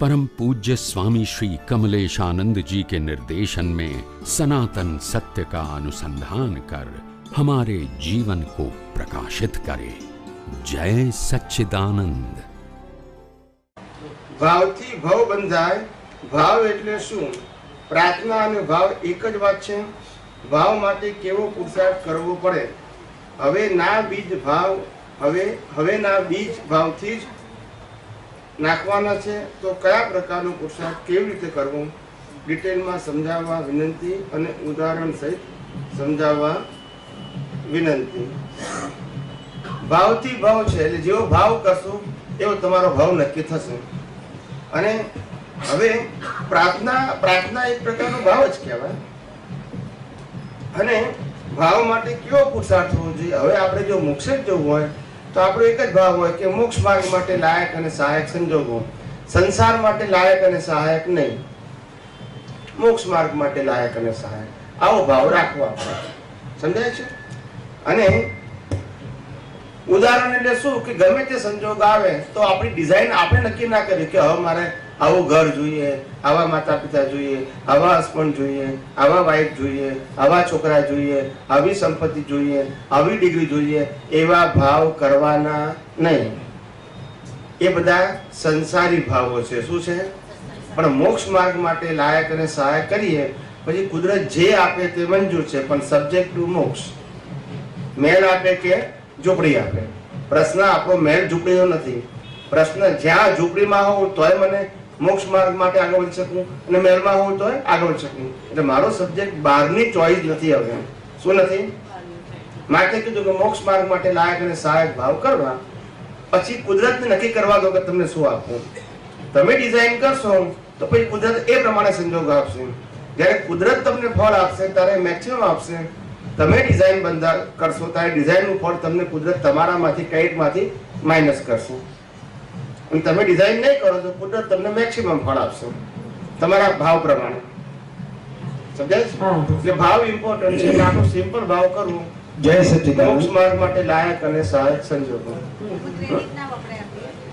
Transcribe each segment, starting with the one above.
परम पूज्य स्वामी श्री कमलेशानंद जी के निर्देशन में सनातन सत्य का अनुसंधान कर हमारे जीवन को प्रकाशित करे जय सच्चिदानंद ભાવથી ભવ બંધાય ભાવ એટલે શું પ્રાર્થના અને ભાવ એક જ વાત છે ભાવ માટે કેવો પુરુષાર્થ કરવો પડે હવે ના બીજ ભાવ હવે હવે ના બીજ ભાવથી જ નાખવાના છે, તો કયા પ્રકારનો પુરુષાર્થ કેવી રીતે કરવો? ડિટેલમાં સમજાવવા વિનંતી અને ઉદાહરણ સહિત સમજાવવા વિનંતી. ભાવથી ભાવ છે, એટલે જેવો ભાવ કરશો, એવો તમારો ભાવ નક્કી થશે. અને હવે પ્રાર્થના પ્રાર્થના એક પ્રકારનો ભાવ જ કહેવાય. અને ભાવ માટે કેવો પુરુષાર્થ હોવો જોઈએ? હવે આપણે જો મોક્ષે જવું હોય તો આપણો એક જ ભાવ હોય કે મોક્ષ માર્ગ માટે લાયક અને સહાયક સંજોગો. સંસાર માટે લાયક અને સહાયક નહીં. મોક્ષ માર્ગ માટે લાયક અને સહાયક. આવો ભાવ રાખવો આપણે. સમજાય છે? અને ઉદાહરણ એટલે શું? કે ગમે તે સંજોગ આવે, તો આપણી ડિઝાઇન આપણે નક્કી ના કરીએ કે હવે મારે આવું ઘર જોઈએ, આવા માતા પિતા જોઈએ, આવા હસબન્ડ જોઈએ, આવા વાઈફ જોઈએ, આવા છોકરા જોઈએ, આવી સંપત્તિ જોઈએ, આવી ડિગ્રી જોઈએ, એવા ભાવ કરવાના નહીં. એ બધા સંસારી ભાવો છે. શું છે? પણ મોક્ષ માર્ગ માટે લાયક અને સહાય કરીએ, પછી કુદરત જે આપે તે મંજૂર છે, પણ સબ્જેક્ટ ટુ મોક્ષ. મેળ આપે કે ઝૂંપડી આપે? પ્રશ્ન આપણો મેળ ઝૂંપડીનો નથી. પ્રશ્ન જ્યાં ઝૂંપડીમાં હોઉં તોય મને મોક્ષ માર્ગ માટે આગળ વધી શકું અને મહેલમાં હોઉં તો આગળ વધી શકું. એટલે મારો સબ્જેક્ટ બહારની ચોઈસ નથી હવે. શું નથી? માટે કીધું કે મોક્ષ માર્ગ માટે લાયક અને સહાયક ભાવ કરવા. પછી કુદરતને નક્કી કરવા દો કે તમને શું આપવું. તમે ડિઝાઇન કરશો તો પછી કુદરત એ પ્રમાણે સંજોગ આપશે. જ્યારે કુદરત તમને ફળ આપશે, ત્યારે મેક્સિમમ આપશે. તમે ડિઝાઇન બંધા કરશો, ત્યારે ડિઝાઇનનું ફળ તમને કુદરત તમારામાંથી, કઈકમાંથી માઇનસ કરશે. અને તમે ડિઝાઇન નહીં કરો તો કુદરત તમને મેક્સિમમ ફળ આપશે. તમારા ભાવ પ્રમાણે. સમજાય છે? એટલે ભાવ ઇમ્પોર્ટન્ટ છે. એટલે સિમ્પલ ભાવ કરવું. જય મોક્ષ માર્ગ માટે લાયક અને સહાયક સંજોગો.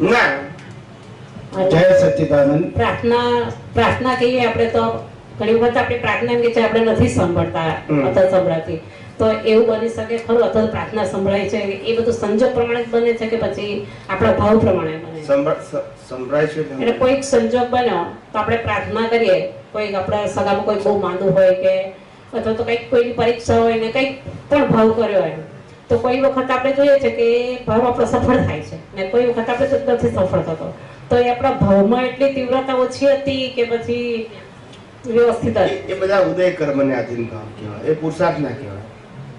ના. જય સચિદાનંદ. પ્રાર્થના પ્રાર્થના કહીએ આપણે તો ઘણી વખત આપણે પ્રાર્થના એમ કે છે આપણે નથી સાંભળતા અથવા સંભળાતી. તો એવું બની શકે ખરું અથવા પ્રાર્થના સંભળાય છે. એ બધું સંજોગ પ્રમાણે બને છે કે પછી આપણા ભાવ પ્રમાણે બને સંભળાય છે એટલે કોઈક સંજોગ બન્યો તો આપણે પ્રાર્થના કરીએ. કોઈક આપણા સગામાં કોઈ બહુ માંદું હોય કે અથવા તો કંઈક કોઈની પરીક્ષા હોય ને કંઈક પણ ભાવ કર્યો હોય તો કોઈ વખત આપણે જોઈએ છે કે ભાવ આપણો સફળ થાય છે ને કોઈ વખત આપણે તો નથી સફળ થતો. તો એ આપણા ભાવમાં એટલી તીવ્રતા ઓછી હતી કે પછી વ્યવસ્થિત એ બધા ઉદય કર્મને આધીન ભાવ કહેવાય એ પુરુષાર્થ ના કહેવાય.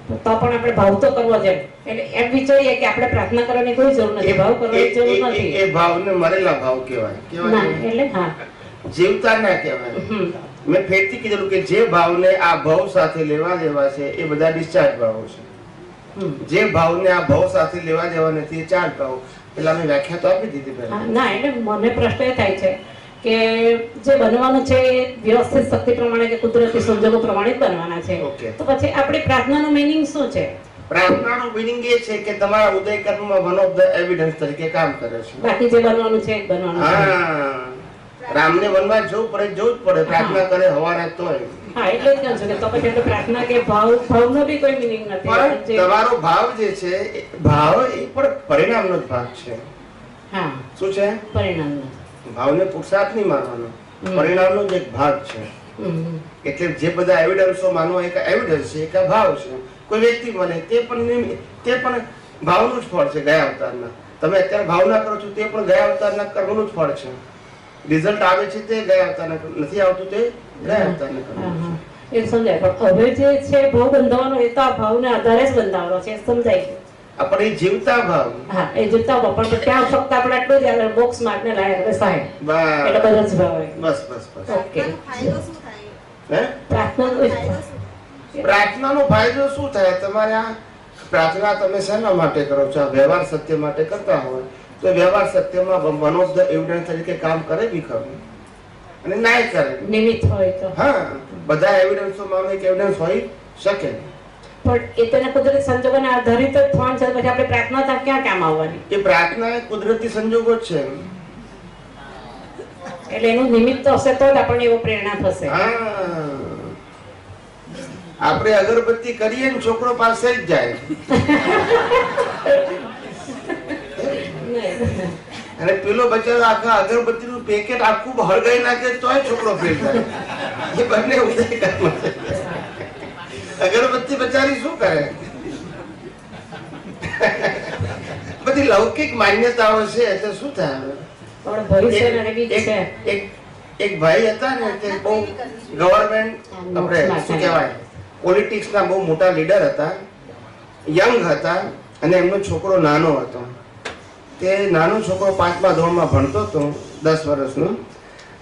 તો પણ આપણે ભાવ તો કરવો જ એટલે એમ વિચારીએ કે આપણે પ્રાર્થના કરવાની કોઈ જરૂર નથી. ભાવ કરવાની જરૂર નથી. એ ભાવને મરેલા ભાવ કહેવાય. કહેવાય એટલે હા. જીવતા ના કહેવાય. મેં ફેરથી કીધેલું કે જે ભાવને આ ભાવ સાથે લેવા દેવા છે એ બધા ડિસ્ચાર્જ ભાવો છે. જે ભાવને આ ભાવ સાથે લેવા દેવા નથી એ ચાર ભાવ. એટલે મેં વ્યાખ્યા તો આપી દીધી પહેલા. ના એટલે મને પ્રશ્ન એ થાય છે કે જે બનવાનું છે એ વ્યવસ્થિત શક્તિ પ્રમાણે કે કુદરતી સંજોગો પ્રમાણે જ બનવાના છે. તો પછી આપણી પ્રાર્થનાનું મિનિંગ શું છે? પ્રાર્થનાનું મિનિંગ એ છે કે તમારા ઉદય કર્મમાં વન ઓફ ધ એવિડન્સ તરીકે કામ કરે છે. બાકી જે બનવાનું છે એ બનવાનું છે. રામને વનવાસ જવું પડે જવું જ પડે. પ્રાર્થના કરે હવારે તોય. હા એટલે જ કહું કે તો પછી પ્રાર્થના કે ભાવ ભાવનો બી કોઈ મિનિંગ નથી. તમારો ભાવ જે છે ભાવ એ પણ પરિણામનો જ ભાગ છે. હા. શું છે? પરિણામનો. ભાવને પુરુષાર્થ નહીં માનવાનો. પરિણામનો જ એક ભાગ છે. એટલે જે બધા એવિડન્સો માનો એક એવિડન્સ છે એક ભાવ છે કોઈ વ્યક્તિ મને તે પણ તે પણ ભાવનું જ ફળ છે ગયા અવતારના તમે અત્યારે ભાવના કરો છો તે પણ ગયા અવતારના કર્મનું જ ફળ છે રિઝલ્ટ આવે છે તે ગયા અવતારના. નથી આવતું તે ગયા અવતારના કર્મ છે. એ સમજાય પણ હવે જે છે ભાવ બંધાવાનો એ તો આ ભાવના આધારે જ બંધાવાનો છે સમજાય છે આપણે જીવતા ભાવ. હા એ જીવતા ભાવ. પણ ત્યાં ફક્ત આપણે આટલું જ આવે બોક્સ માર્ક ને લાયક સાહેબ. બસ. એટલે બધા જ ભાવ. બસ બસ બસ. ઓકે. ફાયદો શું થાય? હે? પ્રાર્થના પ્રાર્થનાનો ફાયદો શું થાય? તમારે આ પ્રાર્થના તમે શેના માટે કરો છો? વ્યવહાર સત્ય માટે કરતા હોય. તો વ્યવહાર સત્યમાં વન ઓફ ધ એવિડન્સ તરીકે કામ કરે બી ખરું. અને નાય કરે. નિમિત્ત હોય તો. હા. બધા એવિડન્સોમાં એક એવિડન્સ હોય શકે. પણ એ તો એના કુદરતી સંજોગોને આધારિત જ થવાનું છે પછી આપણે પ્રાર્થના ત્યાં ક્યાં કામ આવવાની? એ પ્રાર્થના એ કુદરતી સંજોગો જ છે. એટલે એનું નિમિત્ત હશે તો જ આપણને એવો પ્રેરણા થશે. આપણે અગરબત્તી કરીએ ને છોકરો પાસે જ જાય. અને પેલો બચારો આખા અગરબત્તી નું પેકેટ આખું હળગાઈ નાખે તોય છોકરો ફેલ થાય એ બંને ઉદય કર્મ છે અગરબત્તી બચારી શું કરે? બધી લૌકિક માન્યતાઓ છે એટલે શું થાય પણ ભવિષ્ય ને બી એક- એક એક ભાઈ હતા ને તે બહુ ગવર્મેન્ટ આપણે શું કહેવાય? પોલિટિક્સના બહુ મોટા લીડર હતા યંગ હતા અને એમનો છોકરો નાનો હતો. તે નાનો છોકરો પાંચમા ધોરણમાં ભણતો હતો દસ વર્ષનો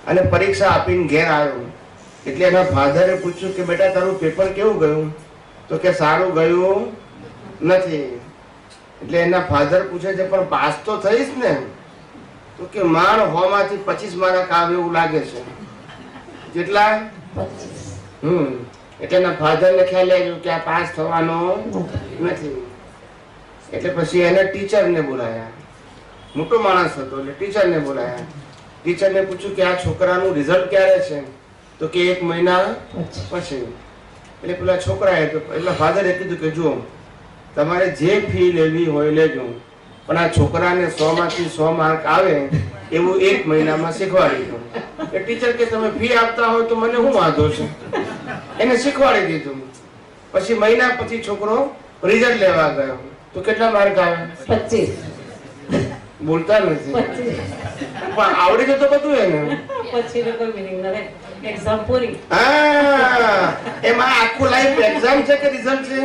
અને પરીક્ષા આપીને ઘેર આવ્યો. એટલે એના ફાધરે પૂછ્યું કે, બેટા, તારું પેપર કેવું ગયું? તો કે, સારું ગયું નથી. એટલે એના ફાધર પૂછે છે, પણ પાસ તો થઈશ ને. તો કે, માણ હોમાંથી પચીસ માર્ક આવે એવું લાગે છે. જેટલા હમ. એટલે એના ફાધર ને ખ્યાલ આવ્યો કે આ પાસ થવાનો નથી. એટલે પછી એને ટીચરને બોલાયા. મોટો માણસ હતો, એટલે ટીચરને બોલાયા. ટીચરને પૂછ્યું કે, આ છોકરાનું રિઝલ્ટ ક્યારે છે? તો કે એક મહિના પછી. એટલે પેલા છોકરાએ તો એટલે ફાધરે કીધું કે જુઓ તમારે જે ફી લેવી હોય લેજો. પણ આ છોકરાને સો માંથી સો માર્ક આવે એવું એક મહિનામાં શીખવાડી દો. એ ટીચર કે તમે ફી આપતા હોય તો મને શું વાંધો છે? એને શીખવાડી દીધું. પછી મહિના પછી છોકરો રિઝલ્ટ લેવા ગયો. તો કેટલા માર્ક આવે? પચીસ. બોલતા નથી. પણ આવડી જતો બધું એને. પછી કોઈ મિનિંગ ન રહે. એક્ઝામ પૂરી. હા. એમાં આખું લાઈફ એક્ઝામ છે કે રિઝલ્ટ છે?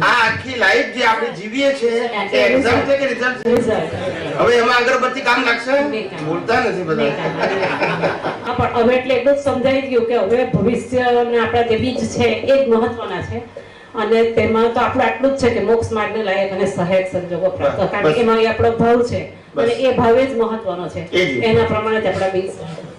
આ આખી લાઈફ જે આપણે જીવીએ છે એ એક્ઝામ છે કે રિઝલ્ટ છે? હવે એમાં અગરબત્તી કામ લાગશે? બોલતા નથી બધા. પણ હવે એટલે એટલું જ સમજાઈ ગયું કે હવે ભવિષ્ય અને આપણા જે બીજ છે એ જ મહત્વના છે. અને તેમાં તો આપણું આટલું જ છે કે મોક્ષ માર્ગને લાયક અને સહાયક સંજોગો પ્રાપ્ત. કારણ કે એમાં આપણો ભાવ છે. અને એ ભાવે જ મહત્વનો છે. એના પ્રમાણે જ આપણા બીજ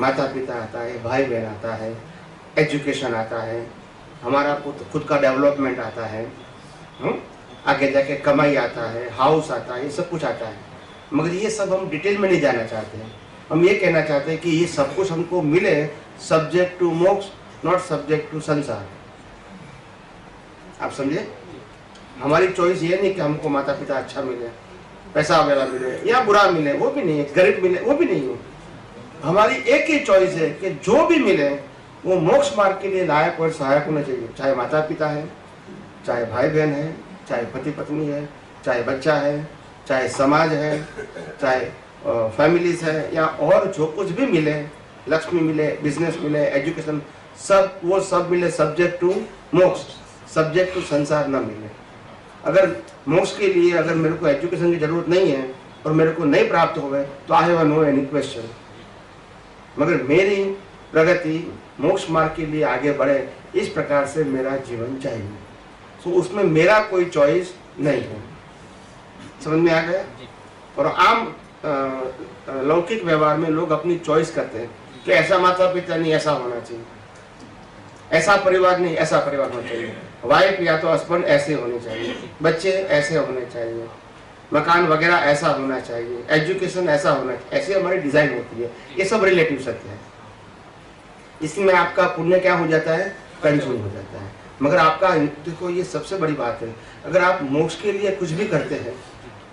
माता पिता आता है भाई बहन आता है एजुकेशन आता है, हमारा खुद का डेवलपमेंट आता है हम्म? आगे जाके कमाई आता है हाउस आता है, ये सब कुछ आता है। मगर ये सब हम डिटेल में नहीं जाना चाहते। हैं हम ये कहना चाहते हैं कि ये सब कुछ हमको मिले subject to moksha not subject to sansar आप समझे? हमारी चॉइस ये नहीं कि हमको माता पिता अच्छा मिले, पैसा वगैरह मिले, या बुरा मिले, वो भी नहीं है, गरीब मिले, वो भी नहीं है। हमारी एक ही चॉइस है कि जो भी मिले, वो मोक्ष मार्ग के लिए लायक और सहायक होना चाहिए। चाहे माता पिता है, चाहे भाई बहन है, चाहे पति पत्नी है, चाहे बच्चा है, चाहे समाज है, चाहे फैमिलीज़ है, या और जो कुछ भी मिले, लक्ष्मी मिले बिज़नेस मिले एजुकेशन सब, वो सब मिले सब्जेक्ट टू मोक्ष। सब्जेक्ट टू संसार न मिले। अगर मोक्ष के लिए अगर मेरे को एजुकेशन की ज़रूरत नहीं है और मेरे को नहीं प्राप्त हो गए तो I have no any question मगर मेरी प्रगति मोक्ष मार्ग के लिए आगे बढ़े इस प्रकार से मेरा जीवन चाहिए। सो उसमें मेरा कोई चॉइस नहीं है। समझ में आ गया? और आम लौकिक व्यवहार में लोग अपनी चॉइस करते हैं कि ऐसा माता पिता नहीं ऐसा होना चाहिए। ऐसा परिवार नहीं ऐसा परिवार होना चाहिए। वाइफ या तो हस्बैंड ऐसे होने चाहिए। बच्चे ऐसे होने चाहिए। मकान वगैरह ऐसा होना चाहिए एजुकेशन ऐसा होना चाहिए, ऐसी हमारी डिज़ाइन होती है। ये सब रिलेटिव सत्य है। इसमें आपका पुण्य क्या हो जाता है? कंज्यूम हो जाता है। मगर आपका, देखो, ये सबसे बड़ी बात है। अगर आप मोक्ष के लिए कुछ भी करते हैं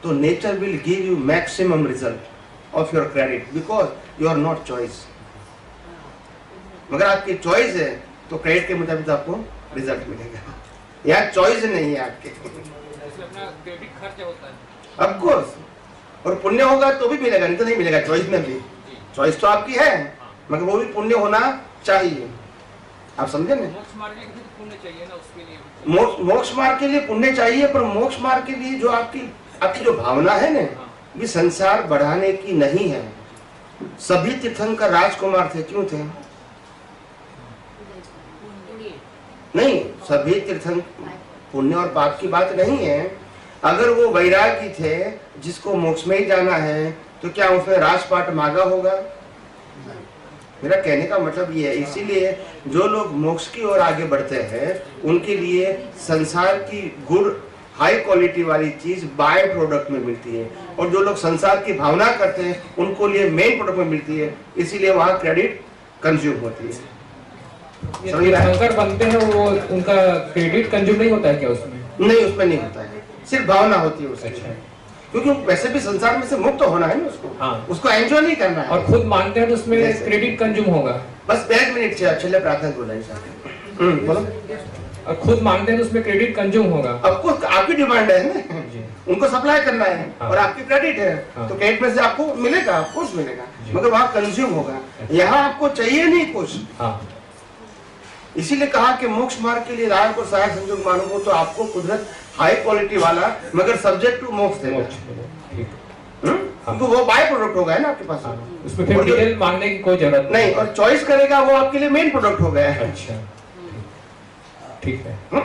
तो nature will give you maximum result of your credit because you are not choice मगर आपकी चॉइस है तो क्रेडिट के मुताबिक आपको रिज़ल्ट मिलेगा। यहाँ चॉइस नहीं है आपके। क्रेडिट खर्च होता है। ऑफ़ कोर्स और पुण्य होगा तो भी मिलेगा नहीं तो नहीं मिलेगा चॉइस में भी। चॉइस तो आपकी है मगर वो भी पुण्य होना चाहिए। आप समझे ना? मोक्ष मार्ग के लिए पुण्य चाहिए ना उसके लिए भी। मोक्ष मोक्ष मार्ग के लिए पुण्य चाहिए पर मोक्ष मार्ग के लिए जो आपकी आपकी जो भावना है ना भी संसार बढ़ाने की नहीं है। सभी तीर्थंकर राजकुमार थे क्यों थे? नहीं सभी तीर्थंकर पुण्य और पाप की बात नहीं है। अगर वो वैरागी थे जिसको मोक्ष में ही जाना है तो क्या उसने राजपाट मांगा होगा? मेरा कहने का मतलब ये है इसीलिए जो लोग मोक्ष की ओर आगे बढ़ते हैं उनके लिए संसार की गुड़ हाई क्वालिटी वाली चीज़ बाय प्रोडक्ट में मिलती है। और जो लोग संसार की भावना करते हैं उनको लिए मेन प्रोडक्ट में मिलती है इसीलिए वहाँ क्रेडिट कंज्यूम होती है? तीर्थंकर बनते हैं वो उनका क्रेडिट कंज्यूम नहीं होता है क्या उसमें? नहीं उसमें नहीं होता है। सिर्फ़ भावना होती है उसकी। अच्छा। क्योंकि वैसे भी संसार में से मुक्त होना है ना उसको। हाँ। उसको एंजॉय नहीं करना है। और खुद मानते हैं तो उसमें क्रेडिट कंज्यूम होगा। बस एक मिनट से छेल्ले प्रार्थना बोला हम्म, बोलो। और खुद मानते हैं तो उसमें क्रेडिट कंज्यूम होगा। आपको आपकी डिमांड है ना। उनको सप्लाई करना है हाँ। और आपकी क्रेडिट है। हाँ। तो क्रेडिट में से आपको मिलेगा कुछ मिलेगा मगर वहाँ कंज्यूम होगा। यहाँ आपको चाहिए नहीं कुछ। हाँ। इसीलिए कहा कि मोक्ष मार्ग के लिए राय को सहायक संयोग मानोगे तो आपको कुदरत हाई क्वालिटी वाला मगर सब्जेक्ट टू मोक्ष देगा? क्योंकि वो बाय प्रोडक्ट होगा है ना आपके पास। हाँ। उसमें फिर डिटेल मांगने की कोई ज़रूरत नहीं और चॉइस करेगा वो आपके लिए मेन प्रोडक्ट हो गया है। अच्छा। ठीक है। हम्म?